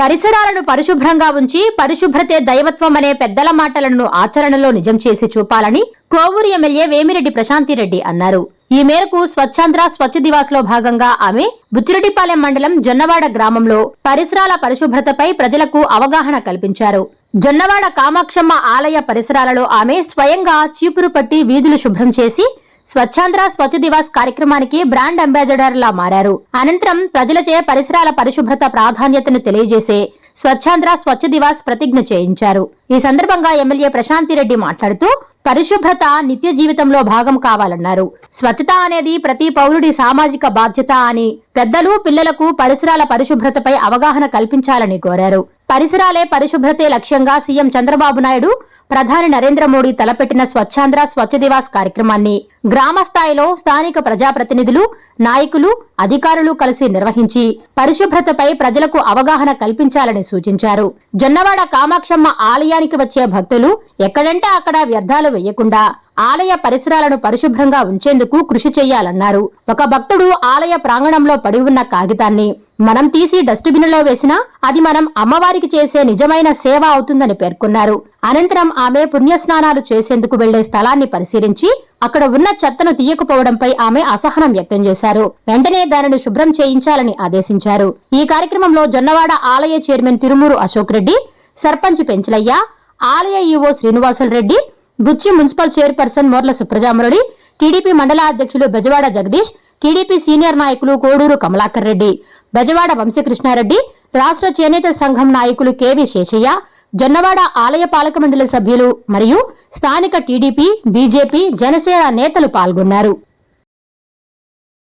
పరిసరాలను పరిశుభ్రంగా ఉంచి పరిశుభ్రతే దైవత్వం అనే పెద్దల మాటలను ఆచరణలో నిజం చేసి చూపాలని కోవూరు ఎమ్మెల్యే వేమిరెడ్డి ప్రశాంతిరెడ్డి అన్నారు. ఈ మేరకు స్వచ్ఛాంధ్ర స్వచ్ఛ దివాస్లో భాగంగా ఆమె బుచ్చిరెడ్డిపాలెం మండలం జొన్నవాడ గ్రామంలో పరిసరాల పరిశుభ్రతపై ప్రజలకు అవగాహన కల్పించారు. జొన్నవాడ కామాక్షమ్మ ఆలయ పరిసరాలలో ఆమె స్వయంగా చీపురు పట్టి వీధులు శుభ్రం చేసి స్వచ్ఛాంధ్ర స్వచ్ఛ దివాస్ కార్యక్రమానికి బ్రాండ్ అంబాసిడర్ లా మారారు. అనంతరం ప్రజలచే పరిసరాల పరిశుభ్రత ప్రాధాన్యతను తెలియజేసే స్వచ్ఛాంధ్ర స్వచ్ఛ దివాస్ ప్రతిజ్ఞ చేయించారు. ఈ సందర్భంగా ఎమ్మెల్యే ప్రశాంతిరెడ్డి మాట్లాడుతూ పరిశుభ్రత నిత్య జీవితంలో భాగం కావాలన్నారు. స్వచ్ఛత అనేది ప్రతి పౌరుడి సామాజిక బాధ్యత అని పెద్దలు పిల్లలకు పరిసరాల పరిశుభ్రతపై అవగాహన కల్పించాలని కోరారు. పరిసరాలే పరిశుభ్రతే లక్ష్యంగా సీఎం చంద్రబాబు నాయుడు ప్రధాని నరేంద్ర మోడీ తలపెట్టిన స్వచ్ఛాంధ్ర స్వచ్ఛ దివాస్ కార్యక్రమాన్ని గ్రామ స్థాయిలో స్థానిక ప్రజాప్రతినిధులు నాయకులు అధికారులు కలిసి నిర్వహించి పరిశుభ్రతపై ప్రజలకు అవగాహన కల్పించాలని సూచించారు. జొన్నవాడ కామాక్షమ్మ ఆలయానికి వచ్చే భక్తులు ఎక్కడంటే అక్కడ వ్యర్థాలు వేయకుండా ఆలయ పరిసరాలను పరిశుభ్రంగా ఉంచేందుకు కృషి చేయాలన్నారు. ఒక భక్తుడు ఆలయ ప్రాంగణంలో పడి ఉన్న కాగితాన్ని మనం తీసి డస్ట్బిన్లో వేసినా అది మనం అమ్మవారికి చేసే నిజమైన సేవ అవుతుందని పేర్కొన్నారు. అనంతరం ఆమె పుణ్యస్నానాలు చేసేందుకు వెళ్ళే స్థలాన్ని పరిశీలించి అక్కడ ఉన్న చెత్తను తీయకపోవడంపై ఆమె అసహనం వ్యక్తం చేశారు. వెంటనే దానిని శుభ్రం చేయించాలని ఆదేశించారు. ఈ కార్యక్రమంలో జొన్నవాడ ఆలయ చైర్మన్ తిరుమూరు అశోక్ రెడ్డి సర్పంచ్ పెంచలయ్య ఆలయ EO Srinivasulu Reddy Buchi municipal chairperson Morla Supraja Murali TDP మండల అధ్యక్షులు బెజవాడ జగదీష్ టీడీపీ సీనియర్ నాయకులు కోడూరు కమలాకర్ రెడ్డి బెజవాడ వంశీకృష్ణారెడ్డి రాష్ట్ర చేనేత సంఘం నాయకులు కెవి శేషయ్య జొన్నవాడ ఆలయ పాలక మండలి సభ్యులు మరియు స్థానిక టీడీపీ బీజేపీ జనసేన నేతలు పాల్గొన్నారు.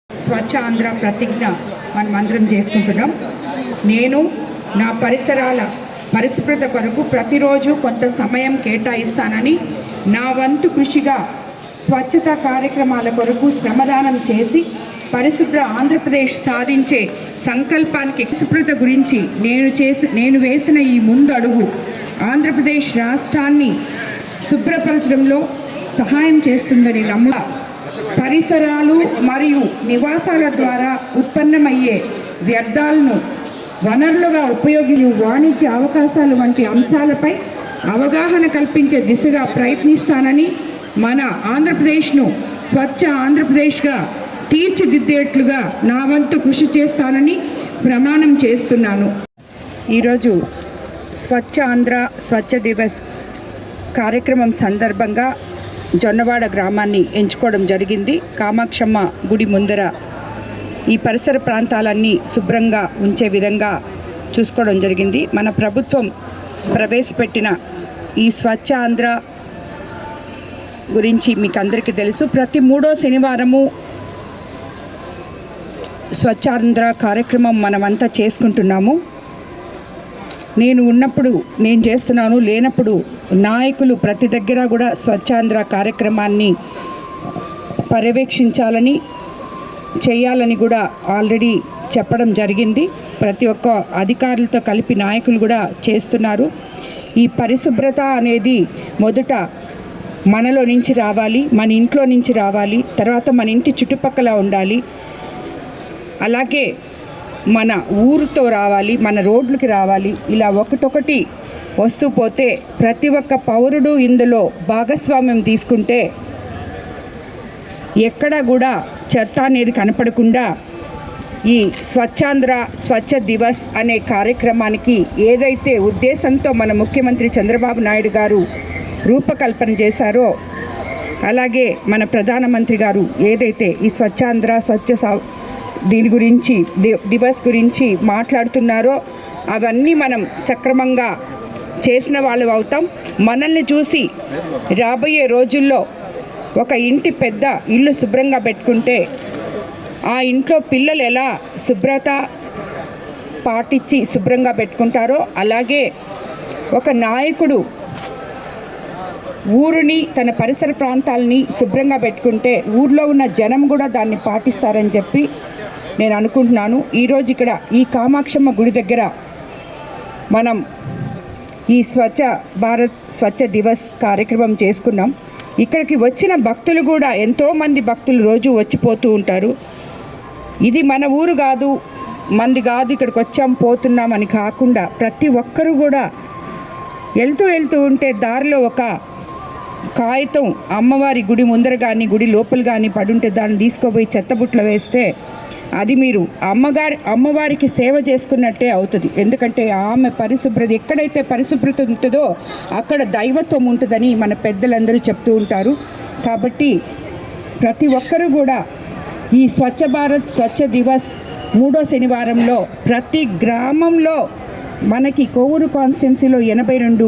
స్వచ్ఛ ఆంధ్ర ప్రతిజ్ఞ మనం అందరం చేసుకుంటున్నాం. నేను నా పరిసరాల పరిశుభ్రత కొరకు ప్రతిరోజు కొంత సమయం కేటాయిస్తానని నా వంతు కృషిగా స్వచ్ఛత కార్యక్రమాల కొరకు శ్రమదానం చేసి పరిశుభ్ర ఆంధ్రప్రదేశ్ సాధించే సంకల్పానికి శుభ్రత గురించి నేను చేసి నేను వేసిన ఈ ముందు అడుగు. ఆంధ్రప్రదేశ్ రాష్ట్రాన్ని శుభ్రపరచడంలో సహాయం చేస్తుందని నమ్మ పరిసరాలు మరియు నివాసాల ద్వారా ఉత్పన్నమయ్యే వ్యర్థాలను వనరులుగా ఉపయోగించి వాణిజ్య అవకాశాలు వంటి అంశాలపై అవగాహన కల్పించే దిశగా ప్రయత్నిస్తానని మన ఆంధ్రప్రదేశ్ను స్వచ్ఛ ఆంధ్రప్రదేశ్గా తీర్చిదిద్దేట్లుగా నా వంతు కృషి చేస్తానని ప్రమాణం చేస్తున్నాను. ఈరోజు స్వచ్ఛ ఆంధ్ర స్వచ్ఛ దివస్ కార్యక్రమం సందర్భంగా జొన్నవాడ గ్రామాన్ని ఎంచుకోవడం జరిగింది. కామాక్షమ్మ గుడి ముందర ఈ పరిసర ప్రాంతాలన్నీ శుభ్రంగా ఉంచే విధంగా చూసుకోవడం జరిగింది. మన ప్రభుత్వం ప్రవేశపెట్టిన ఈ స్వచ్ఛ ఆంధ్ర గురించి మీకు అందరికీ తెలుసు. ప్రతి మూడో శనివారము స్వచ్ఛాంధ్ర కార్యక్రమం మనమంతా చేసుకుంటున్నాము. నేను ఉన్నప్పుడు నేను చేస్తున్నాను లేనప్పుడు నాయకులు ప్రతి దగ్గర కూడా స్వచ్ఛాంధ్ర కార్యక్రమాన్ని పర్యవేక్షించాలని చేయాలని కూడా ఆల్రెడీ చెప్పడం జరిగింది. ప్రతి ఒక్క అధికారులతో కలిపి నాయకులు కూడా చేస్తున్నారు. ఈ పరిశుభ్రత అనేది మొదట మనలో నుంచి రావాలి మన ఇంట్లో నుంచి రావాలి తర్వాత మన ఇంటి చుట్టుపక్కల ఉండాలి అలాగే మన ఊరితో రావాలి మన రోడ్లకి రావాలి ఇలా ఒకటొకటి వస్తూ పోతే ప్రతి ఒక్క పౌరుడు ఇందులో భాగస్వామ్యం తీసుకుంటే ఎక్కడ కూడా చెత్త అనేది కనపడకుండా ఈ స్వచ్ఛాంధ్ర స్వచ్ఛ దివస్ అనే కార్యక్రమానికి ఏదైతే ఉద్దేశంతో మన ముఖ్యమంత్రి చంద్రబాబు నాయుడు గారు రూపకల్పన చేశారో అలాగే మన ప్రధానమంత్రి గారు ఏదైతే ఈ స్వచ్ఛాంధ్ర స్వచ్ఛ దీని గురించి డివర్స్ గురించి మాట్లాడుతున్నారో అవన్నీ మనం సక్రమంగా చేసిన వాళ్ళు అవుతాం. మనల్ని చూసి రాబోయే రోజుల్లో ఒక ఇంటి పెద్ద ఇల్లు శుభ్రంగా పెట్టుకుంటే ఆ ఇంట్లో పిల్లలు ఎలా శుభ్రత పాటించి శుభ్రంగా పెట్టుకుంటారో అలాగే ఒక నాయకుడు ఊరిని తన పరిసర ప్రాంతాలని శుభ్రంగా పెట్టుకుంటే ఊర్లో ఉన్న జనం కూడా దాన్ని పాటిస్తారని చెప్పి నేను అనుకుంటున్నాను. ఈరోజు ఇక్కడ ఈ కామాక్షమ్మ గుడి దగ్గర మనం ఈ స్వచ్ఛ భారత్ స్వచ్ఛ దివస్ కార్యక్రమం చేసుకున్నాం. ఇక్కడికి వచ్చిన భక్తులు కూడా ఎంతోమంది భక్తులు రోజు వచ్చిపోతూ ఉంటారు. ఇది మన ఊరు కాదు మంది కాదు ఇక్కడికి వచ్చాం పోతున్నాం అని కాకుండా ప్రతి ఒక్కరూ కూడా వెళ్తూ వెళ్తూ ఉంటే దారిలో ఒక కాగితం అమ్మవారి గుడి ముందర కానీ గుడి లోపల కానీ పడుంటే దాన్ని తీసుకోపోయి చెత్తబుట్లో వేస్తే అది మీరు అమ్మగారి అమ్మవారికి సేవ చేసుకున్నట్టే అవుతుంది. ఎందుకంటే ఆమె పరిశుభ్రత ఎక్కడైతే పరిశుభ్రత ఉంటుందో అక్కడ దైవత్వం ఉంటుందని మన పెద్దలందరూ చెప్తూ ఉంటారు. కాబట్టి ప్రతి ఒక్కరూ కూడా ఈ స్వచ్ఛ భారత్ స్వచ్ఛ దివస్ మూడో శనివారంలో ప్రతి గ్రామంలో మనకి కోవూరు కాన్స్టిట్యున్సీలో ఎనభై రెండు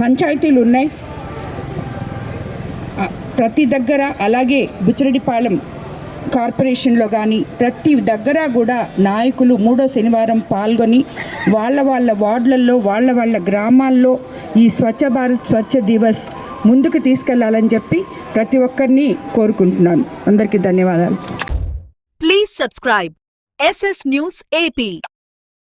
పంచాయతీలు ఉన్నాయి. ప్రతి దగ్గర అలాగే బుచ్చిరెడ్డిపాలెం కార్పొరేషన్లో కానీ ప్రతి దగ్గర కూడా నాయకులు మూడో శనివారం పాల్గొని వాళ్ళ వాళ్ళ వార్డులలో వాళ్ళ వాళ్ళ గ్రామాల్లో ఈ స్వచ్ఛ భారత్ స్వచ్ఛ దివస్ ముందుకు తీసుకెళ్ళాలని చెప్పి ప్రతి ఒక్కరిని కోరుకుంటున్నాను. అందరికీ ధన్యవాదాలు. Please subscribe SS news AP